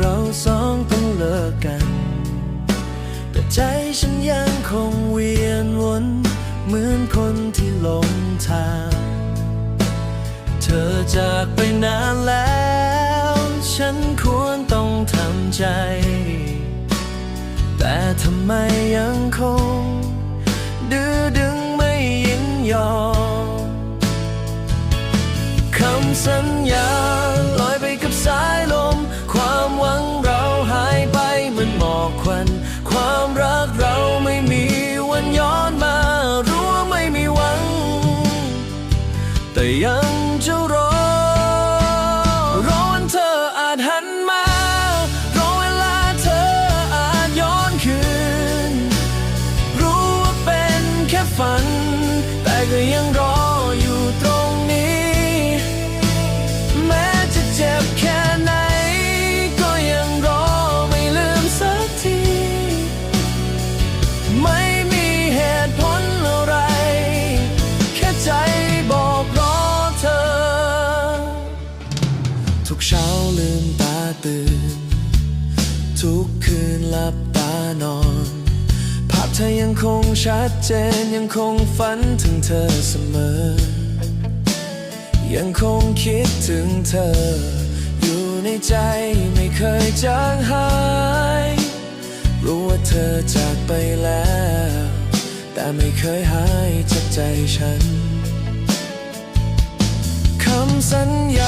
เราสองต้องเลิกกัน แต่ใจฉันยังคงเวียนวน เหมือนคนที่หลงทาง เธอจากไปนานแล้ว ฉันควรต้องทำใจ แต่ทำไมยังคง ความรักเราไม่มีวันย้อนมา รู้ว่าไม่มีหวัง แต่ยังจะรอ รอวันเธออาจหันมา รอเวลาเธออาจย้อนคืน รู้ว่าเป็นแค่ฝัน แต่ก็ยังรอ ทุกเช้าลืมตาตื่น ทุกคืนหลับตานอน ภาพเธอยังคงชัดเจนยังคงฝันถึงเธอเสมอ ยังคงคิดถึงเธอ อยู่ในใจไม่เคยจางหาย รู้ว่าเธอจากไปแล้ว แต่ไม่เคยหายจากใจฉันคำสัญญา